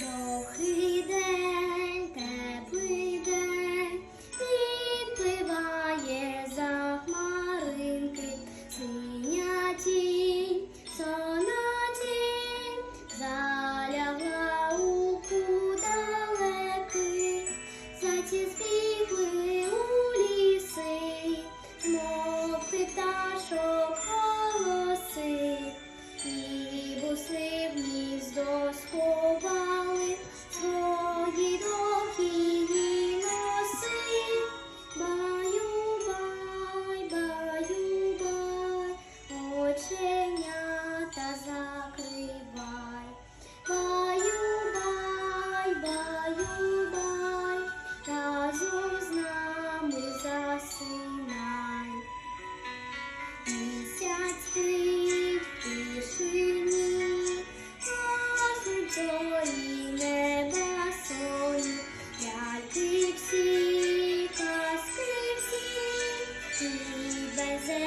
Сухий день, теплий день, відпливає за хмаринки, синя тінь, сона у далеких, зайці у ліси, мов пташок голоси, і бусли гніздо сходи.